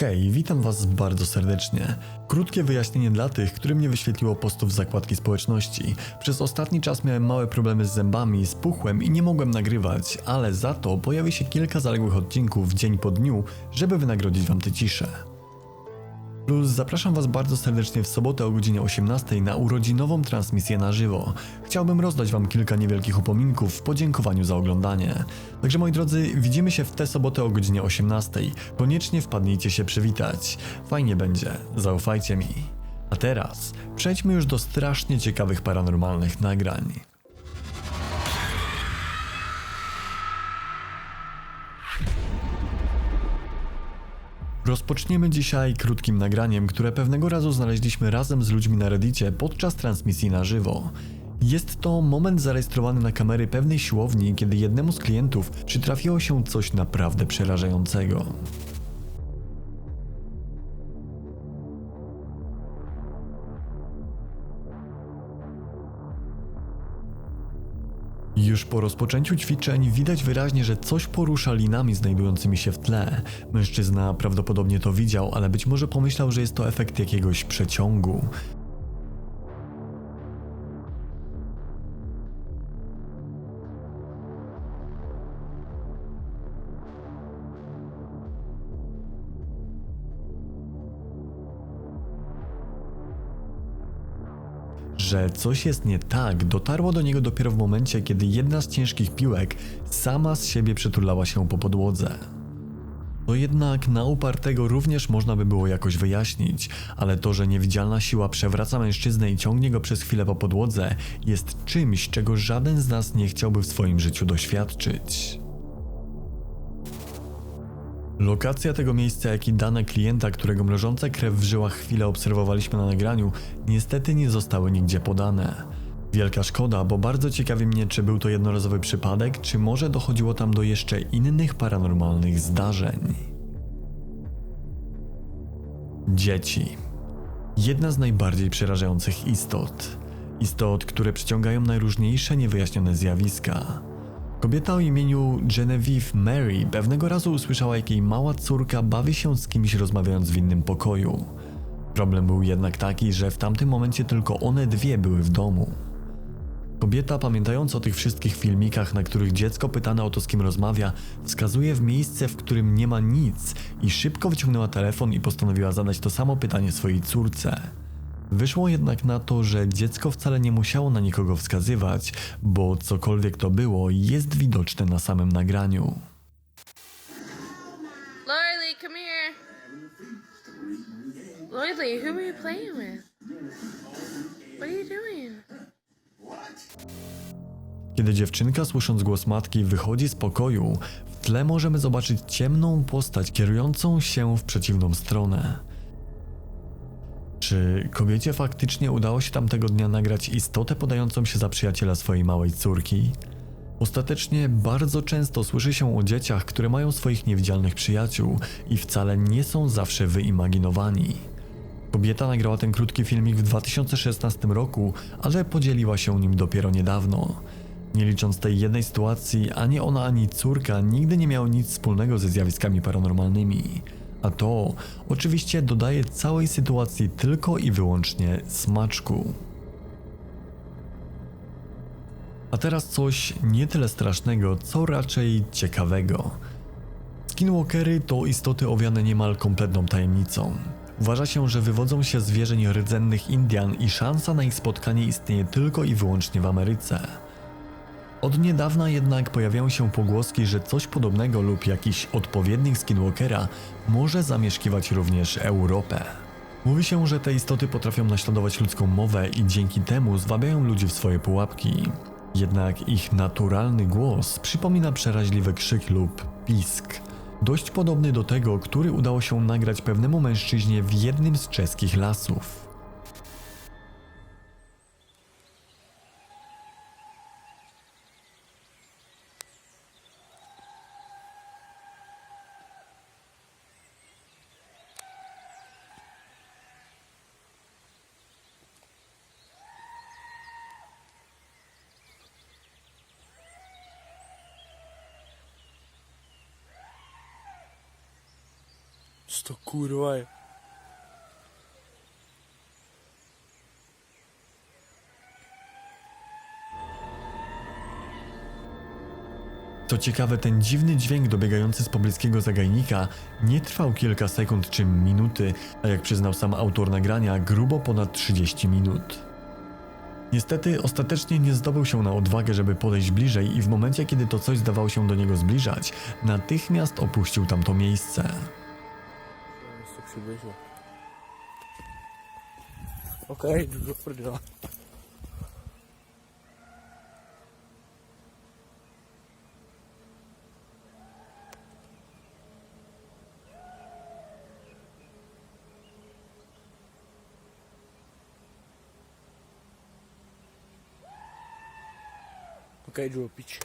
Hej, witam Was bardzo serdecznie. Krótkie wyjaśnienie dla tych, którym nie wyświetliło postów zakładki społeczności. Przez ostatni czas miałem małe problemy z zębami, spuchłem i nie mogłem nagrywać, ale za to pojawi się kilka zaległych odcinków dzień po dniu, żeby wynagrodzić Wam tę ciszę. Plus zapraszam Was bardzo serdecznie w sobotę o godzinie 18 na urodzinową transmisję na żywo. Chciałbym rozdać Wam kilka niewielkich upominków w podziękowaniu za oglądanie. Także moi drodzy, widzimy się w tę sobotę o godzinie 18. Koniecznie wpadnijcie się przywitać. Fajnie będzie, zaufajcie mi. A teraz przejdźmy już do strasznie ciekawych paranormalnych nagrań. Rozpoczniemy dzisiaj krótkim nagraniem, które pewnego razu znaleźliśmy razem z ludźmi na Reddicie podczas transmisji na żywo. Jest to moment zarejestrowany na kamery pewnej siłowni, kiedy jednemu z klientów przytrafiło się coś naprawdę przerażającego. Już po rozpoczęciu ćwiczeń widać wyraźnie, że coś porusza linami znajdującymi się w tle. Mężczyzna prawdopodobnie to widział, ale być może pomyślał, że jest to efekt jakiegoś przeciągu. Że coś jest nie tak, dotarło do niego dopiero w momencie, kiedy jedna z ciężkich piłek sama z siebie przytulała się po podłodze. To jednak na upartego również można by było jakoś wyjaśnić, ale to, że niewidzialna siła przewraca mężczyznę i ciągnie go przez chwilę po podłodze, jest czymś, czego żaden z nas nie chciałby w swoim życiu doświadczyć. Lokacja tego miejsca, jak i dane klienta, którego mrożące krew w żyłach chwilę obserwowaliśmy na nagraniu, niestety nie zostały nigdzie podane. Wielka szkoda, bo bardzo ciekawi mnie, czy był to jednorazowy przypadek, czy może dochodziło tam do jeszcze innych paranormalnych zdarzeń. Dzieci. Jedna z najbardziej przerażających istot. Istot, które przyciągają najróżniejsze niewyjaśnione zjawiska. Kobieta o imieniu Genevieve Mary pewnego razu usłyszała, jak jej mała córka bawi się z kimś rozmawiając w innym pokoju. Problem był jednak taki, że w tamtym momencie tylko one dwie były w domu. Kobieta, pamiętając o tych wszystkich filmikach, na których dziecko pytane o to, z kim rozmawia, wskazuje w miejsce, w którym nie ma nic i szybko wyciągnęła telefon i postanowiła zadać to samo pytanie swojej córce. Wyszło jednak na to, że dziecko wcale nie musiało na nikogo wskazywać, bo cokolwiek to było, jest widoczne na samym nagraniu. Lorelei, come here. Lorelei, who are you playing with? What are you doing? Kiedy dziewczynka, słysząc głos matki, wychodzi z pokoju, w tle możemy zobaczyć ciemną postać kierującą się w przeciwną stronę. Czy kobiecie faktycznie udało się tamtego dnia nagrać istotę podającą się za przyjaciela swojej małej córki? Ostatecznie bardzo często słyszy się o dzieciach, które mają swoich niewidzialnych przyjaciół i wcale nie są zawsze wyimaginowani. Kobieta nagrała ten krótki filmik w 2016 roku, ale podzieliła się nim dopiero niedawno. Nie licząc tej jednej sytuacji, ani ona, ani córka nigdy nie miały nic wspólnego ze zjawiskami paranormalnymi. A to oczywiście dodaje całej sytuacji tylko i wyłącznie smaczku. A teraz coś nie tyle strasznego, co raczej ciekawego. Skinwalkery to istoty owiane niemal kompletną tajemnicą. Uważa się, że wywodzą się z wierzeń rdzennych Indian i szansa na ich spotkanie istnieje tylko i wyłącznie w Ameryce. Od niedawna jednak pojawiają się pogłoski, że coś podobnego lub jakiś odpowiednik Skinwalkera może zamieszkiwać również Europę. Mówi się, że te istoty potrafią naśladować ludzką mowę i dzięki temu zwabiają ludzi w swoje pułapki. Jednak ich naturalny głos przypomina przeraźliwy krzyk lub pisk. Dość podobny do tego, który udało się nagrać pewnemu mężczyźnie w jednym z czeskich lasów. Co to kurwa? Co ciekawe, ten dziwny dźwięk dobiegający z pobliskiego zagajnika nie trwał kilka sekund czy minuty, a jak przyznał sam autor nagrania, grubo ponad 30 minut. Niestety, ostatecznie nie zdobył się na odwagę, żeby podejść bliżej i w momencie, kiedy to coś zdawało się do niego zbliżać, natychmiast opuścił tamto miejsce. Jest to przybysze. Okej, dużo prdela. Okej, dużo pić.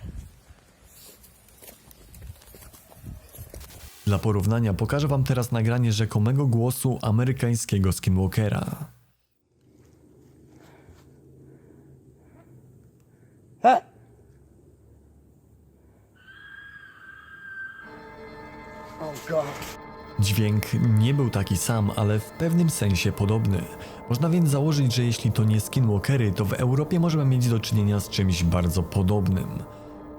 Dla porównania pokażę wam teraz nagranie rzekomego głosu amerykańskiego skinwalkera. Ha! Oh. Dźwięk nie był taki sam, ale w pewnym sensie podobny. Można więc założyć, że jeśli to nie skinwalkery, to w Europie możemy mieć do czynienia z czymś bardzo podobnym.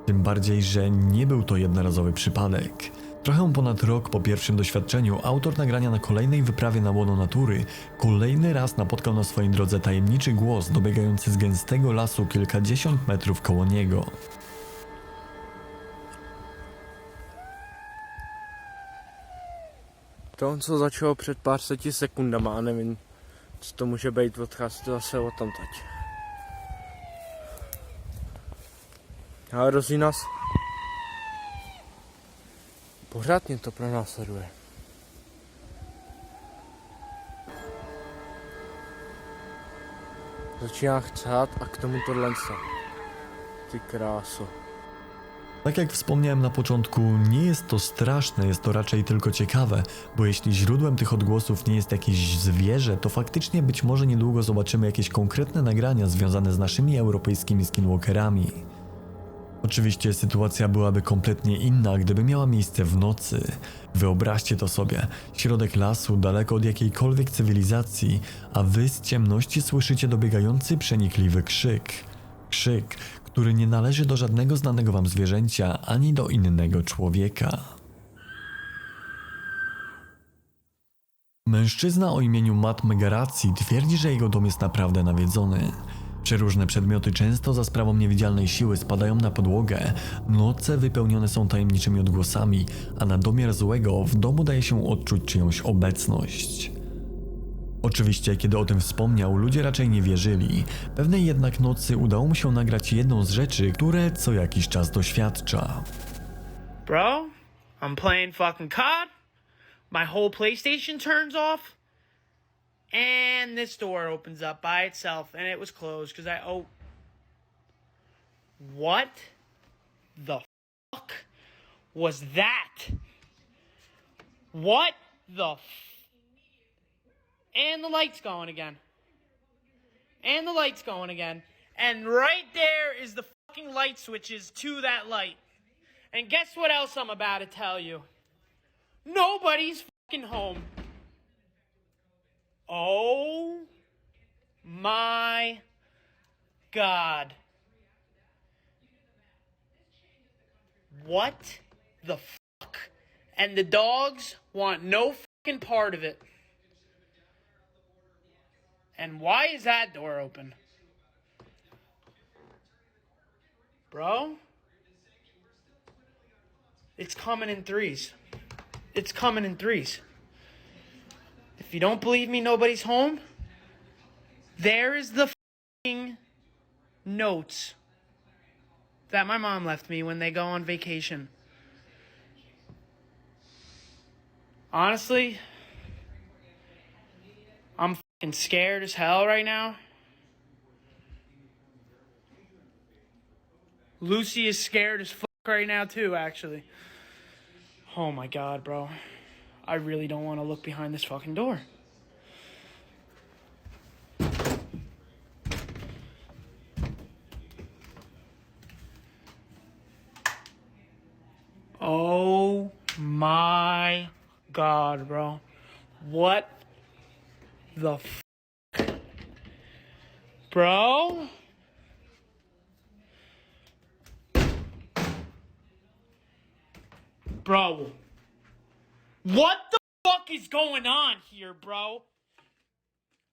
Tym bardziej, że nie był to jednorazowy przypadek. Trochę ponad rok po pierwszym doświadczeniu, autor nagrania na kolejnej wyprawie na łono natury kolejny raz napotkał na swojej drodze tajemniczy głos dobiegający z gęstego lasu kilkadziesiąt metrów koło niego. To, co začalo před pár seti sekundama a nevím, co to může být, odchází to zase o tam teď. Ale hrozí nás. Pořád to pronásleduje. Začíná chcát a k tomu tohle. Ty kráso. Tak jak wspomniałem na początku, nie jest to straszne, jest to raczej tylko ciekawe, bo jeśli źródłem tych odgłosów nie jest jakieś zwierzę, to faktycznie być może niedługo zobaczymy jakieś konkretne nagrania związane z naszymi europejskimi skinwalkerami. Oczywiście sytuacja byłaby kompletnie inna, gdyby miała miejsce w nocy. Wyobraźcie to sobie, środek lasu, daleko od jakiejkolwiek cywilizacji, a wy z ciemności słyszycie dobiegający przenikliwy krzyk. Krzyk, który nie należy do żadnego znanego wam zwierzęcia ani do innego człowieka. Mężczyzna o imieniu Matt Megaracji twierdzi, że jego dom jest naprawdę nawiedzony. Przeróżne przedmioty często za sprawą niewidzialnej siły spadają na podłogę, noce wypełnione są tajemniczymi odgłosami, a na domiar złego w domu daje się odczuć czyjąś obecność. Oczywiście, kiedy o tym wspomniał, ludzie raczej nie wierzyli. Pewnej jednak nocy udało mu się nagrać jedną z rzeczy, które co jakiś czas doświadcza. Bro, I'm playing fucking COD. My whole PlayStation turns off. And this door opens up by itself. And it was closed because I. Oh. What the fuck was that? What the. F- and the light's going again. And the light's going again. And right there is the fucking light switches to that light. And guess what else I'm about to tell you? Nobody's fucking home. Oh my god. What the fuck? And the dogs want no fucking part of it. And why is that door open? Bro? It's coming in threes. It's coming in threes. If you don't believe me, nobody's home. There is the notes that my mom left me when they go on vacation. Honestly, I'm fucking scared as hell right now. Lucy is scared as fuck right now too, actually. Oh my god, bro. I really don't want to look behind this fucking door. Oh my god, bro. What the f? Bro? Bro. What the fuck is going on here, bro?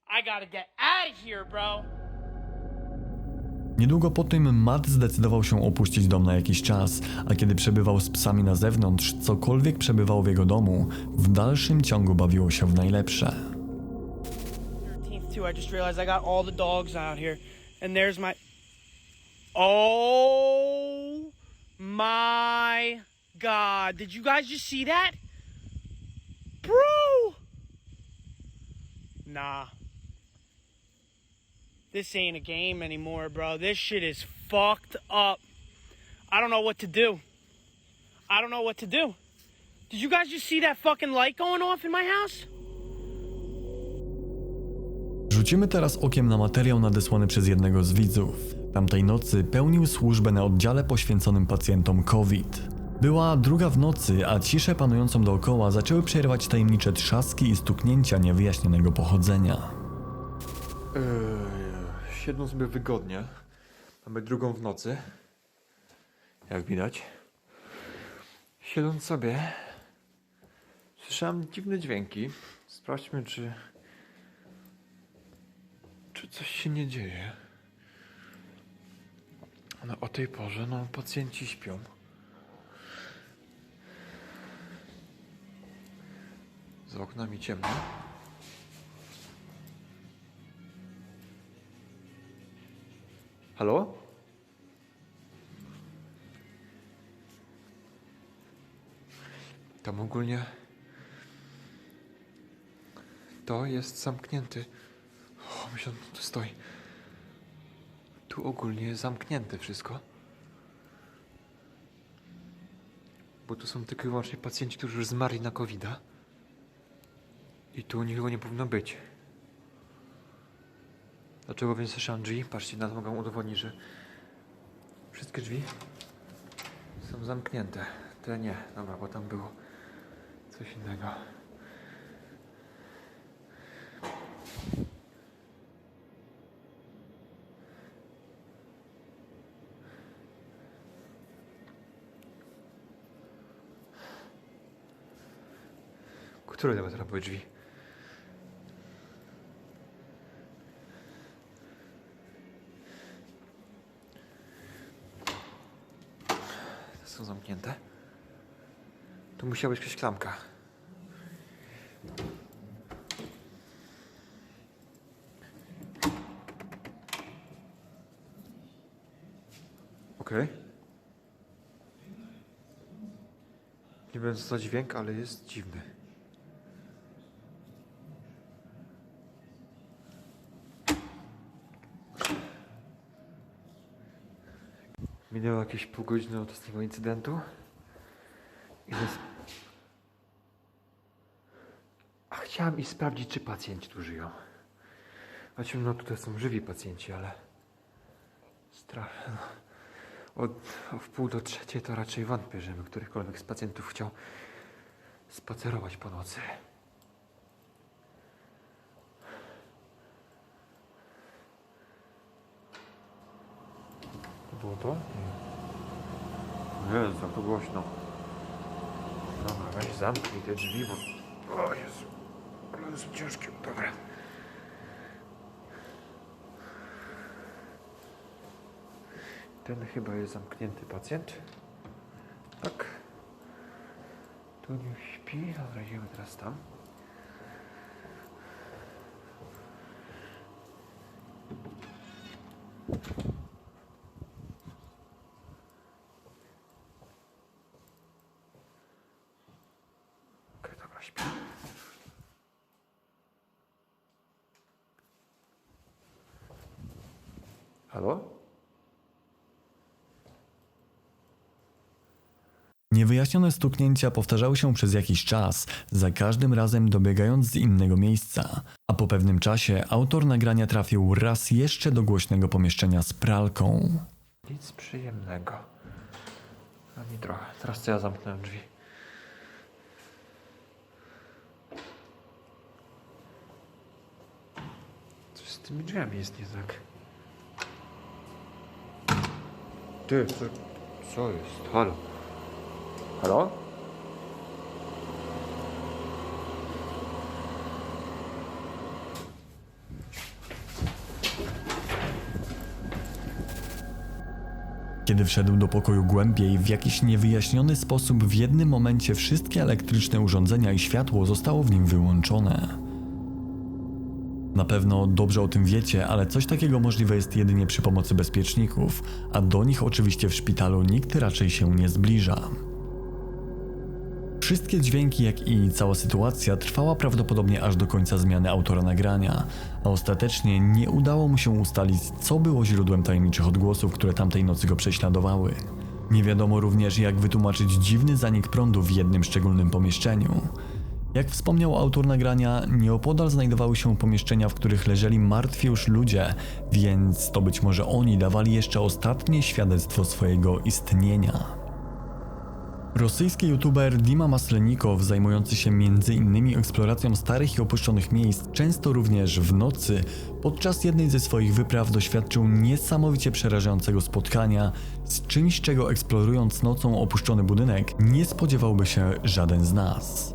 I gotta get out of here, bro. Niedługo po tym Matt zdecydował się opuścić dom na jakiś czas, a kiedy przebywał z psami na zewnątrz, cokolwiek przebywało w jego domu, w dalszym ciągu bawiło się w najlepsze. 13th too. I just realized I got all the dogs out here, and there's my. Oh my god! Did you guys just see that, bro? Nah. This ain't a game anymore, bro. This shit is fucked up. I don't know what to do. I don't know what to do. Did you guys just see that fucking light going off in my house? Rzucimy teraz okiem na materiał nadesłany przez jednego z widzów. Tamtej nocy pełnił służbę na oddziale poświęconym pacjentom COVID. Była druga w nocy, a ciszę panującą dookoła zaczęły przerwać tajemnicze trzaski i stuknięcia niewyjaśnionego pochodzenia. Yy, siedzą sobie wygodnie. Mamy drugą w nocy. Jak widać. Siedząc sobie, słyszałem dziwne dźwięki. Sprawdźmy, czy. czy coś się nie dzieje. No, o tej porze, no, pacjenci śpią. Z oknami ciemno. Halo? Tam ogólnie. To jest zamknięty. O, myślałem, tu stoi. Tu ogólnie jest zamknięte wszystko. Bo tu są tylko i wyłącznie pacjenci, którzy już zmarli na covid -a. I tu nikogo nie powinno być. Dlaczego więc drzwi? Patrzcie, nawet mogę udowodnić, że wszystkie drzwi są zamknięte. Te nie, dobra, bo tam było coś innego. Które nawet teraz były drzwi? Te są zamknięte. Tu musiała być jakaś klamka. Okej. Nie wiem co za dźwięk, ale jest dziwny. Jakieś pół godziny od ostatniego incydentu. I. A chciałem iść sprawdzić, czy pacjenci tu żyją. Znaczy, no tutaj są żywi pacjenci, ale... Straszne. No. Od, w pół do trzeciej to raczej wątpię, żeby którykolwiek z pacjentów chciał spacerować po nocy. To było to? Nie. Jezu, to głośno. Dobra, weź zamknij te drzwi, bo... O Jezu, ale są ciężkie. Dobra. Ten chyba jest zamknięty pacjent. Tak. Tu nie śpi. Dobra, idziemy teraz tam. Stuknięcia powtarzały się przez jakiś czas, za każdym razem dobiegając z innego miejsca. A po pewnym czasie autor nagrania trafił raz jeszcze do głośnego pomieszczenia z pralką. Nic przyjemnego. No Ani trochę. Teraz co ja zamknąłem drzwi. Coś z tymi drzwiami jest nie tak. Ty, co, co jest? Halo. Halo? Kiedy wszedł do pokoju głębiej, w jakiś niewyjaśniony sposób w jednym momencie wszystkie elektryczne urządzenia i światło zostało w nim wyłączone. Na pewno dobrze o tym wiecie, ale coś takiego możliwe jest jedynie przy pomocy bezpieczników, a do nich oczywiście w szpitalu nikt raczej się nie zbliża. Wszystkie dźwięki, jak i cała sytuacja trwała prawdopodobnie aż do końca zmiany autora nagrania, a ostatecznie nie udało mu się ustalić, co było źródłem tajemniczych odgłosów, które tamtej nocy go prześladowały. Nie wiadomo również, jak wytłumaczyć dziwny zanik prądu w jednym szczególnym pomieszczeniu. Jak wspomniał autor nagrania, nieopodal znajdowały się pomieszczenia, w których leżeli martwi już ludzie, więc to być może oni dawali jeszcze ostatnie świadectwo swojego istnienia. Rosyjski youtuber Dima Maslenikow, zajmujący się m.in. eksploracją starych i opuszczonych miejsc, często również w nocy, podczas jednej ze swoich wypraw doświadczył niesamowicie przerażającego spotkania z czymś, czego eksplorując nocą opuszczony budynek nie spodziewałby się żaden z nas.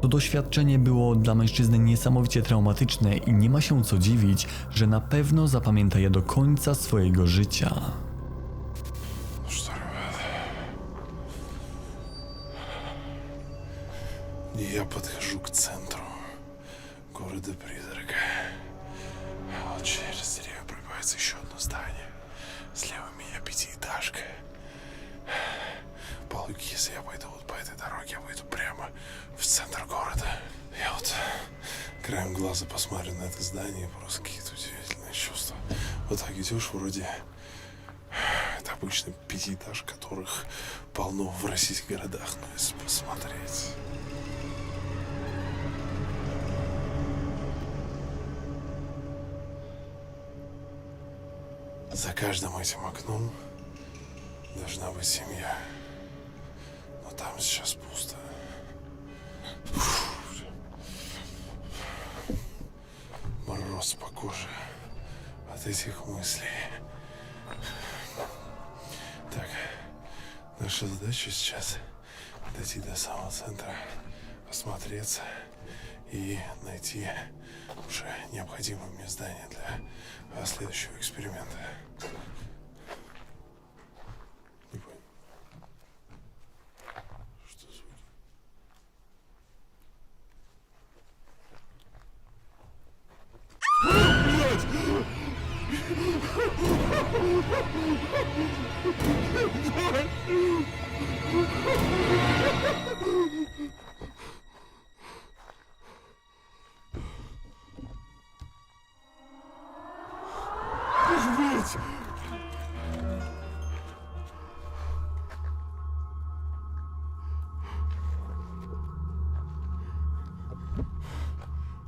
To doświadczenie było dla mężczyzny niesamowicie traumatyczne i nie ma się co dziwić, że na pewno zapamięta je do końca swojego życia. Я подхожу к центру города-призрака. Вот через деревья пробивается еще одно здание. Слева меня пятиэтажка. По если я пойду вот по этой дороге, я выйду прямо в центр города. Я вот краем глаза посмотрю на это здание, просто какие-то удивительные чувства. Вот так идешь вроде это обычно пятиэтаж, которых полно в российских городах, но если посмотреть... За каждым этим окном должна быть семья. Но там сейчас пусто. Мороз по коже от этих мыслей. Так, наша задача сейчас дойти до самого центра, осмотреться и найти уже необходимое мне здание для следующего эксперимента.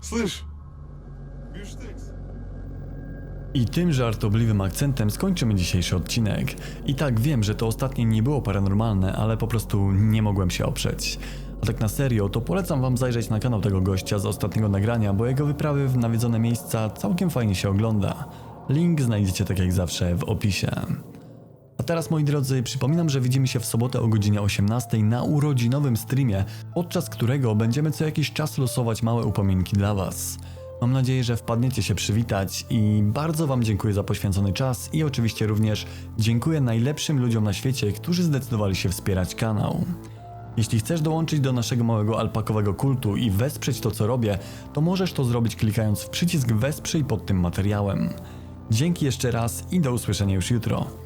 Słysz? I tym żartobliwym akcentem skończymy dzisiejszy odcinek. I tak wiem, że to ostatnie nie było paranormalne, ale po prostu nie mogłem się oprzeć. A tak na serio, to polecam wam zajrzeć na kanał tego gościa z ostatniego nagrania, bo jego wyprawy w nawiedzone miejsca całkiem fajnie się ogląda. Link znajdziecie tak jak zawsze w opisie. Teraz moi drodzy, przypominam, że widzimy się w sobotę o godzinie 18 na urodzinowym streamie, podczas którego będziemy co jakiś czas losować małe upominki dla Was. Mam nadzieję, że wpadniecie się przywitać i bardzo Wam dziękuję za poświęcony czas i oczywiście również dziękuję najlepszym ludziom na świecie, którzy zdecydowali się wspierać kanał. Jeśli chcesz dołączyć do naszego małego alpakowego kultu i wesprzeć to, co robię, to możesz to zrobić klikając w przycisk Wesprzyj pod tym materiałem. Dzięki jeszcze raz i do usłyszenia już jutro.